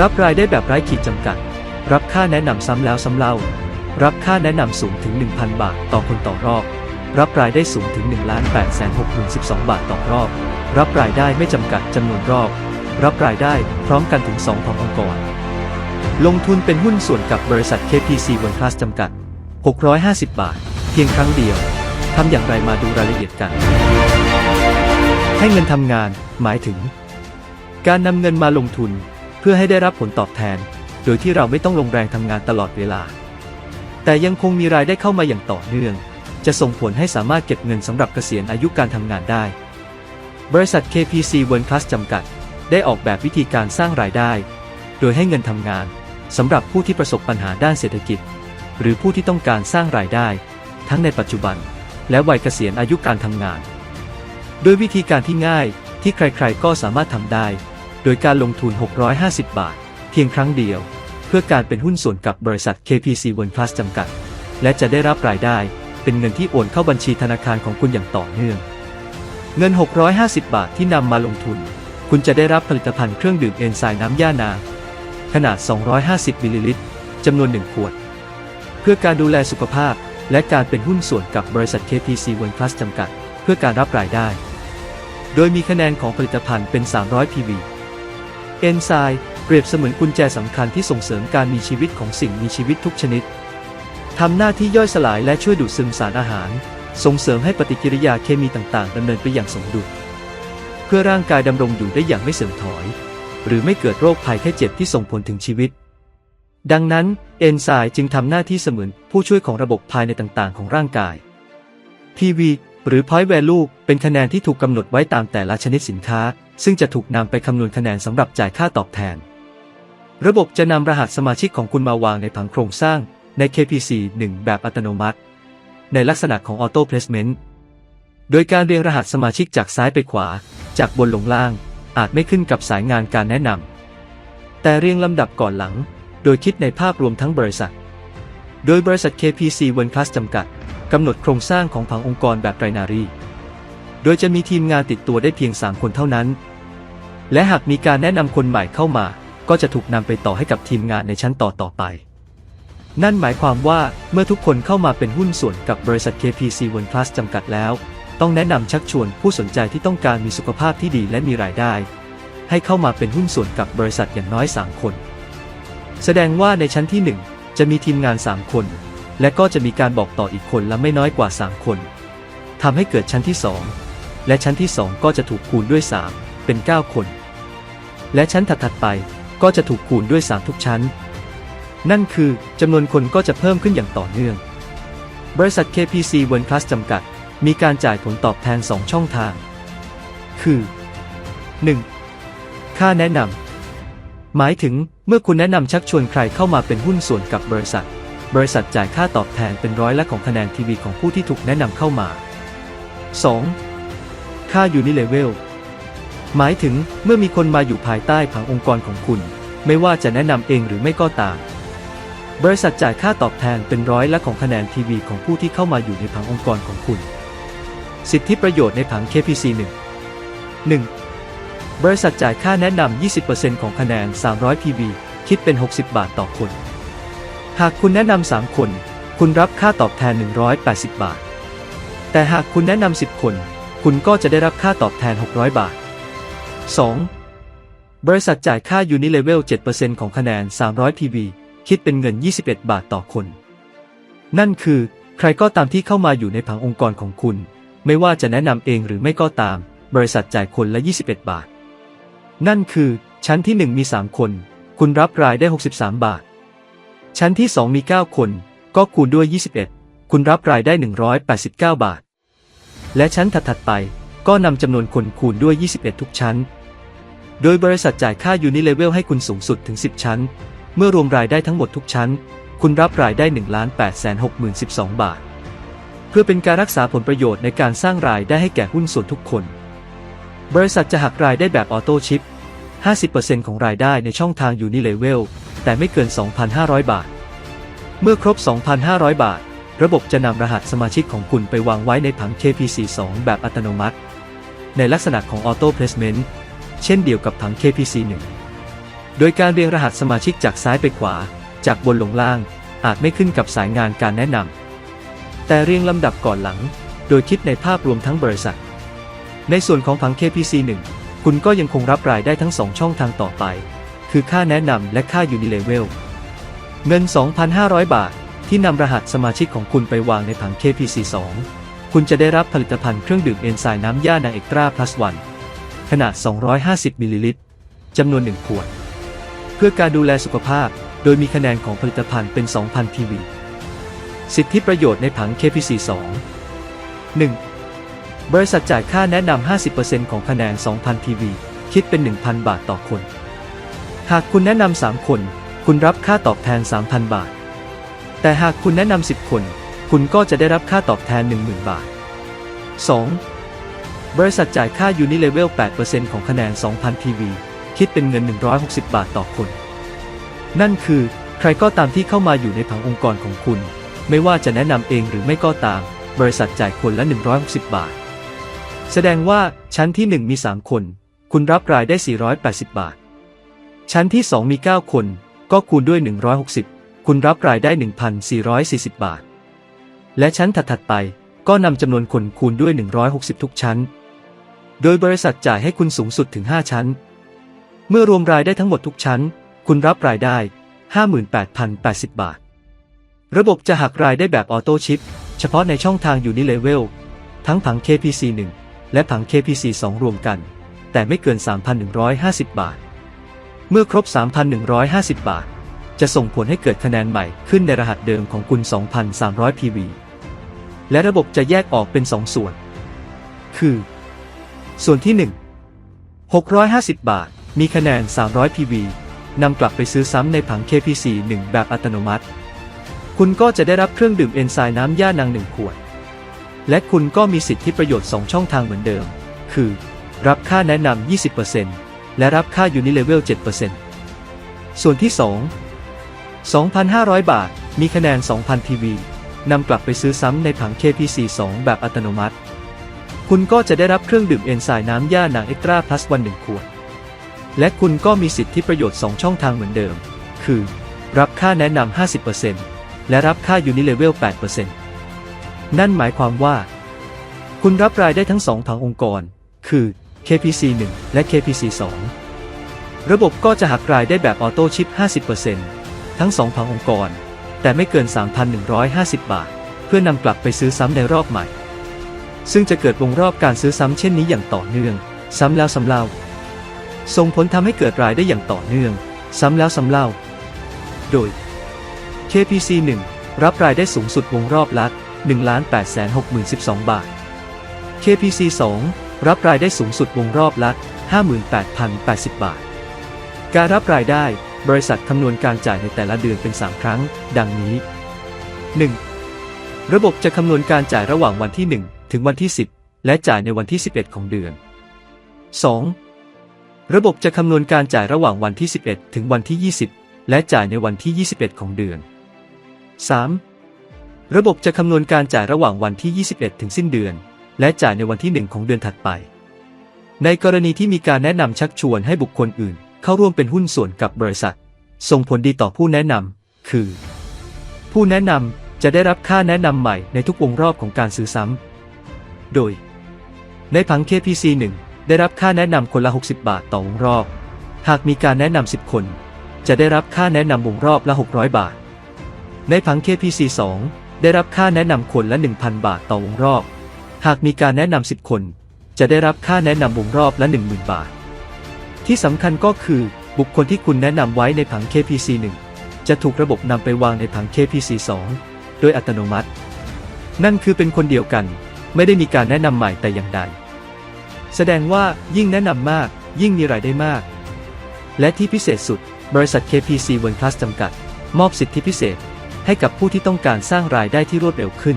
รับรายได้แบบไร้ขีดจำกัด รับค่าแนะนำซ้ำแล้วซ้ำเล่า รับค่าแนะนำสูงถึง 1,000 บาทต่อคนต่อรอบ รับรายได้สูงถึง 1 8 6 0 12บาทต่อรอบ รับรายได้ไม่จำกัดจำนวนรอบ รับรายได้พร้อมกันถึง2ขององค์กร ลงทุนเป็นหุ้นส่วนกับบริษัท KPC World Class จำกัด 650 บาท เพียงครั้งเดียว ทำอย่างไรมาดูรายละเอียดกัน ให้เงินทำงาน หมายถึง การนำเงินมาลงทุน เพื่อให้ได้รับผลตอบแทน โดยที่เราไม่ต้องลงแรงทำงานตลอดเวลา แต่ยังคงมีรายได้เข้ามาอย่างต่อเนื่อง จะส่งผลให้สามารถเก็บเงินสำหรับเกษียณอายุการทำงานได้ บริษัท KPC World Class จำกัด ได้ออกแบบวิธีการสร้างรายได้ โดยให้เงินทำงานสำหรับผู้ที่ประสบปัญหาด้านเศรษฐกิจ หรือผู้ที่ต้องการสร้างรายได้ ทั้งในปัจจุบัน และวัยเกษียณอายุการทำงาน โดยวิธีการที่ง่ายที่ใครๆก็สามารถทำได้ โดยการลงทุน 650 บาท เพียงครั้งเดียว เพื่อการเป็นหุ้นส่วนกับบริษัท KPC World Plus จำกัด และจะได้รับรายได้เป็นเงินที่โอนเข้าบัญชีธนาคารของคุณอย่างต่อเนื่อง เงิน 650 บาทที่นำมาลงทุน คุณจะได้รับผลิตภัณฑ์เครื่องดื่มเอนไซม์น้ำย่านา ขนาด 250มิลลิลิตรจำนวน 1 ขวด เพื่อการดูแลสุขภาพ และการเป็นหุ้นส่วนกับบริษัท KPC World Plus จำกัด เพื่อการรับรายได้ โดยมีคะแนนของผลิตภัณฑ์เป็น 300 PV เอนไซม์เปรียบเสมือนกุญแจสำคัญที่ส่งเสริมการมีชีวิตของสิ่งมีชีวิตทุกชนิดทำหน้าที่ย่อยสลายและช่วยดูดซึมสารอาหาร ส่งเสริมให้ปฏิกิริยาเคมีต่างๆดำเนินไปอย่างสมดุลเพื่อร่างกายดำรงอยู่ได้อย่างไม่เสื่อมถอย หรือไม่เกิดโรคภัยแค่เจ็บที่ส่งผลถึงชีวิต ดังนั้นเอนไซม์จึงทำหน้าที่เสมือนผู้ช่วยของระบบภายในต่างๆ ของร่างกาย PV หรือ Point Value เป็นคะแนนที่ถูกกำหนดไว้ตามแต่ละชนิดสินค้า ซึ่งจะถูกนำไปคำนวณคะแนนสำหรับจ่ายค่าตอบแทน ระบบจะนำรหัสสมาชิกของคุณมาวางในผังโครงสร้างใน KPC 1 แบบอัตโนมัติ ในลักษณะของ Auto Placement โดยการเรียงรหัสสมาชิกจากซ้ายไปขวา จากบนลงล่าง อาจไม่ขึ้นกับสายงานการแนะนำแต่เรียงลำดับก่อนหลัง โดยคิดในภาพรวมทั้งบริษัท โดยบริษัท KPC World Class จำกัดกำหนดโครงสร้างของผังองค์กรแบบไตรนารี โดยจะมีทีมงานติดตัวได้เพียง 3 คนเท่านั้น และหากมีการแนะนำคนใหม่เข้ามา ก็จะถูกนำไปต่อให้กับทีมงานในชั้นต่อต่อไป นั่นหมายความว่าเมื่อทุกคนเข้ามาเป็นหุ้นส่วนกับบริษัท KPC World Plus จำกัดแล้ว ต้องแนะนำชักชวนผู้สนใจที่ต้องการมีสุขภาพที่ดีและมีรายได้ ให้เข้ามาเป็นหุ้นส่วนกับบริษัทอย่างน้อย 3 คน แสดงว่าในชั้นที่ 1 จะมีทีมงาน 3 คน และก็จะมีการบอกต่ออีกคนละไม่น้อยกว่า 3 คนทำให้เกิดชั้นที่ 2 และชั้นที่ 2 ก็จะถูกคูณด้วย 3 เป็น 9 คน และชั้นถัดๆไปก็จะถูกคูณด้วย 3 ทุกชั้น นั่นคือจำนวนคนก็จะเพิ่มขึ้นอย่างต่อเนื่อง บริษัท KPC World Class จำกัด มีการจ่ายผลตอบแทน 2 ช่องทาง คือ 1. ค่าแนะนำ หมายถึงเมื่อคุณแนะนำชักชวนใครเข้ามาเป็นหุ้นส่วนกับบริษัท บริษัทจ่ายค่าตอบแทนเป็นร้อยละของคะแนนทีวีของผู้ที่ถูกแนะนำเข้ามา 2. ค่า Unilevel หมายถึงเมื่อมีคนมาอยู่ภายใต้ผังองค์กรของคุณ ไม่ว่าจะแนะนำเองหรือไม่ก็ตาม บริษัทจ่ายค่าตอบแทนเป็นร้อยละของคะแนนทีวีของผู้ที่เข้ามาอยู่ในผังองค์กรของคุณ สิทธิประโยชน์ในผัง KPC 1 1. บริษัทจ่ายค่าแนะนำ 20%ของคะแนน 300 PV คิดเป็น 60 บาทต่อคน หากคุณแนะนำ 3 คน คุณรับค่าตอบแทน 180 บาท แต่หากคุณแนะนำ 10 คน คุณก็จะได้รับค่าตอบแทน 600 บาท 2. บริษัทจ่ายค่า Unilevel 7%ของคะแนน 300 PV คิดเป็นเงิน 21 บาทต่อคน นั่นคือ ใครก็ตามที่เข้ามาอยู่ในผังองค์กรของคุณ ไม่ว่าจะแนะนำเองหรือไม่ก็ตาม บริษัทจ่ายคนละ 21 บาท นั่นคือ ชั้นที่ 1 มี 3 คน คุณรับรายได้ 63 บาท ชั้นที่ 2 มี 9 คน ก็คูณด้วย 21 คุณรับรายได้ 189 บาท และชั้นถัดๆไปก็นำจำนวนคนคูณด้วย 21 ทุกชั้น โดยบริษัทจ่ายค่า Unilevel ให้คุณสูงสุดถึง 10 ชั้น เมื่อรวมรายได้ทั้งหมดทุกชั้น คุณรับรายได้ 1 8 6 0 1 2 บาท เพื่อเป็นการรักษาผลประโยชน์ในการสร้างรายได้ให้แก่หุ้นส่วนทุกคน บริษัทจะหักรายได้แบบออโต้ชิป 50%ของรายได้ในช่องทาง Unilevel แต่ไม่เกิน 2,500 บาท เมื่อครบ 2,500 บาท ระบบจะนำรหัสสมาชิกของคุณไปวางไว้ในผัง KPC 2 แบบอัตโนมัติ ในลักษณะของ Auto Placement เช่นเดียวกับผัง KPC 1 โดยการเรียงรหัสสมาชิกจากซ้ายไปขวา จากบนลงล่าง อาจไม่ขึ้นกับสายงานการแนะนำ แต่เรียงลำดับก่อนหลัง โดยคิดในภาพรวมทั้งบริษัท ในส่วนของผัง KPC 1 คุณก็ยังคงรับรายได้ทั้ง 2 ช่องทางต่อไป คือค่าแนะนำและค่า Unilevel เงิน 2,500 บาท ที่นำรหัสสมาชิกของคุณไปวางในผัง KPC 2 คุณจะได้รับผลิตภัณฑ์เครื่องดื่มเอนไซม์น้ำย่านาเอกตราพลัสวัน ขนาด 250 มิลลิลิตรจำนวน 1 ขวด เพื่อการดูแลสุขภาพ โดยมีคะแนนของผลิตภัณฑ์เป็น 2,000 ทีวี สิทธิประโยชน์ในผัง KPC 2 1. บริษัทจ่ายค่าแนะนำ 50%ของคะแนน 2,000 ทีวี คิดเป็น 1,000 บาทต่อคน หากคุณแนะนำ 3 คน คุณรับค่าตอบแทน 3,000 บาท แต่หากคุณแนะนำ 10 คน คุณก็จะได้รับค่าตอบแทน 10,000 บาท 2. บริษัทจ่ายค่า Unilevel 8%ของคะแนน 2,000ทีวีคิดเป็นเงิน 160 บาทต่อคน นั่นคือใครก็ตามที่เข้ามาอยู่ในผังองค์กรของคุณ ไม่ว่าจะแนะนำเองหรือไม่ก็ตาม บริษัทจ่ายคนละ 160 บาท แสดงว่าชั้นที่ 1 มี 3 คน คุณรับรายได้ 480 บาท ชั้นที่ 2 มี 9 คน ก็คูณด้วย 160 คุณรับรายได้ 1,440 บาท และชั้นถัดๆไปก็นำจำนวนคนคูณด้วย 160 ทุกชั้น โดยบริษัทจ่ายให้คุณสูงสุดถึง 5 ชั้น เมื่อรวมรายได้ทั้งหมดทุกชั้น คุณรับรายได้ 58,080 บาท ระบบจะหักรายได้แบบออโต้ชิป เฉพาะในช่องทาง Unilevel ทั้งผัง KPC 1 และผัง KPC 2 รวมกัน แต่ไม่เกิน 3,150 บาท เมื่อครบ 3,150 บาท จะส่งผลให้เกิดคะแนนใหม่ขึ้นในรหัสเดิมของคุณ 2,300 PV และระบบจะแยกออกเป็น 2 ส่วน คือ ส่วนที่ 1 650 บาท มีคะแนน 300 PV นำกลับไปซื้อซ้ำในผัง KPC 1 แบบอัตโนมัติ คุณก็จะได้รับเครื่องดื่มเอนไซม์น้ำย่านางหนึ่งขวด และคุณก็มีสิทธิประโยชน์ 2 ช่องทางเหมือนเดิม คือ รับค่าแนะนำ 20%และรับค่า Unilevel 7%ส่วนที่ 2 2,500 บาท มีคะแนน 2,000ทีวีนำกลับไปซื้อซ้ำในผัง KPC 2 แบบอัตโนมัติ คุณก็จะได้รับเครื่องดื่มเอนไซม์น้ำย่านางเอ็กตราพลัสวันหนึ่งขวด และคุณก็มีสิทธิประโยชน์ 2 ช่องทางเหมือนเดิม คือ รับค่าแนะนำ 50%และรับค่า Unilevel 8%นั่นหมายความว่า คุณรับรายได้ทั้ง2ทางองค์กร คือ KPC 1 และ KPC 2 ระบบก็จะหักรายได้แบบออโต้ชิป 50%ทั้ง2ทางองค์กร แต่ไม่เกิน 3,150 บาท เพื่อนำกลับไปซื้อซ้ำในรอบใหม่ ซึ่งจะเกิดวงรอบการซื้อซ้ำเช่นนี้อย่างต่อเนื่อง ซ้ำแล้วซ้ำเล่า ส่งผลทำให้เกิดรายได้อย่างต่อเนื่อง ซ้ำแล้วซ้ำเล่า โดย KPC 1 รับรายได้สูงสุดวงรอบละ1,860,012 บาท KPC 2 รับรายได้สูงสุดวงรอบละ58,080 บาท การรับรายได้บริษัทคำนวณการจ่ายในแต่ละเดือนเป็น 3 ครั้ง ดังนี้ 1. ระบบจะคำนวณการจ่ายระหว่างวันที่ 1 ถึงวันที่ 10 และจ่ายในวันที่ 11 ของเดือน 2. ระบบจะคำนวณการจ่ายระหว่างวันที่ 11 ถึงวันที่ 20 และจ่ายในวันที่ 21 ของเดือน 3. ระบบจะคำนวณการจ่ายระหว่างวันที่ 21 ถึงสิ้นเดือน และจ่ายในวันที่ 1 ของเดือนถัดไป ในกรณีที่มีการแนะนำชักชวนให้บุคคลอื่น เข้าร่วมเป็นหุ้นส่วนกับบริษัท ส่งผลดีต่อผู้แนะนำคือ ผู้แนะนำจะได้รับค่าแนะนำใหม่ในทุกวงรอบของการซื้อซ้ำ โดย ในผัง KPC 1 ได้รับค่าแนะนำคนละ 60 บาทต่อวงรอบ หากมีการแนะนำ 10 คน จะได้รับค่าแนะนำวงรอบละ 600 บาท ในผัง KPC 2 ได้รับค่าแนะนำคนละ 1,000 บาทต่อวงรอบ หากมีการแนะนำ 10 คน จะได้รับค่าแนะนำวงรอบละ 10,000 บาท ที่สำคัญก็คือบุคคลที่คุณแนะนำไว้ในผัง KPC 1 จะถูกระบบนำไปวางในผัง KPC 2 โดยอัตโนมัติ นั่นคือเป็นคนเดียวกัน ไม่ได้มีการแนะนำใหม่แต่อย่างใด แสดงว่ายิ่งแนะนำมาก ยิ่งมีรายได้มาก และที่พิเศษสุด บริษัท KPC World Class จำกัด มอบสิทธิพิเศษ ให้กับผู้ที่ต้องการสร้างรายได้ที่รวดเร็วขึ้น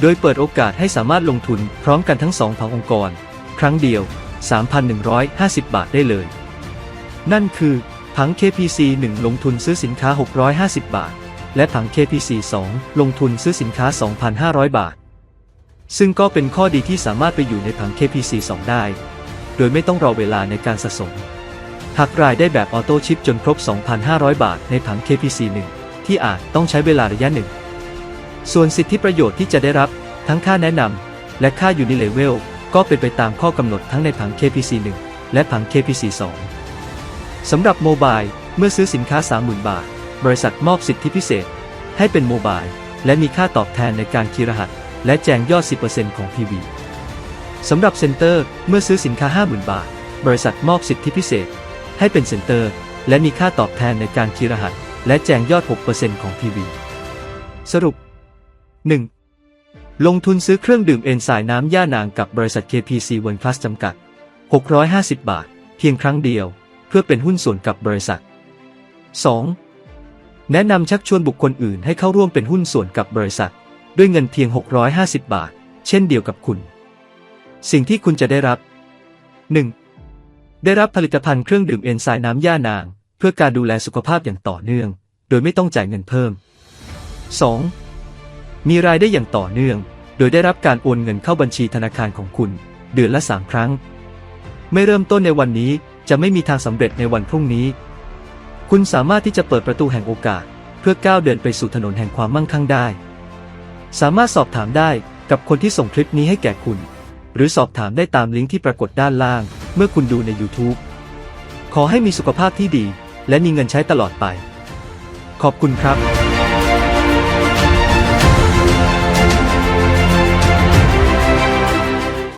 โดยเปิดโอกาสให้สามารถลงทุนพร้อมกันทั้งสองผังองค์กร ครั้งเดียว 3,150 บาทได้เลย นั่นคือผัง KPC 1 ลงทุนซื้อสินค้า 650 บาท และผัง KPC 2 ลงทุนซื้อสินค้า 2,500 บาท ซึ่งก็เป็นข้อดีที่สามารถไปอยู่ในผัง KPC 2 ได้ โดยไม่ต้องรอเวลาในการสะสม หากรายได้แบบออโต้ชิปจนครบ 2,500 บาทในผัง KPC 1 ที่อาจต้องใช้เวลาระยะหนึ่ง ส่วนสิทธิประโยชน์ที่จะได้รับทั้งค่าแนะนำและค่ายูนิเลเวลก็เป็นไปตามข้อกำหนดทั้งในผัง KPC 1 และผัง KPC 2 สำหรับโมบายเมื่อซื้อสินค้า 30,000 บาท บริษัทมอบสิทธิพิเศษ ให้เป็นโมบายและมีค่าตอบแทนในการคีรหัส และแจงยอด 10%ของ PV สำหรับเซ็นเตอร์เมื่อซื้อสินค้า 50,000 บาท บริษัทมอบสิทธิพิเศษ ให้เป็นเซ็นเตอร์ และมีค่าตอบแทนในการคีรหัส และแจงยอด 6%ของ PV สรุป 1. ลงทุนซื้อเครื่องดื่มเอนไซม์น้ำย่านางกับบริษัท KPC World Class จำกัด 650 บาท เพียงครั้งเดียว เพื่อเป็นหุ้นส่วนกับบริษัท 2. แนะนำชักชวนบุคคลอื่นให้เข้าร่วมเป็นหุ้นส่วนกับบริษัท ด้วยเงินเพียง 650 บาท เช่นเดียวกับคุณ สิ่งที่คุณจะได้รับ 1. ได้รับผลิตภัณฑ์เครื่องดื่มเอนไซม์น้ำย่านาง เพื่อการดูแลสุขภาพอย่างต่อเนื่อง โดยไม่ต้องจ่ายเงินเพิ่ม 2. มีรายได้อย่างต่อเนื่อง โดยได้รับการโอนเงินเข้าบัญชีธนาคารของคุณ เดือนละ 3 ครั้ง ไม่เริ่มต้นในวันนี้จะไม่มีทางสำเร็จในวันพรุ่งนี้ คุณสามารถที่จะเปิดประตูแห่งโอกาส เพื่อก้าวเดินไปสู่ถนนแห่งความมั่งคั่งได้ สามารถสอบถามได้กับคนที่ส่งคลิปนี้ให้แก่คุณ หรือสอบถามได้ตามลิงก์ที่ปรากฏด้านล่าง เมื่อคุณดูใน YouTube ขอให้มีสุขภาพที่ดี และมีเงินใช้ตลอดไป ขอบคุณครับ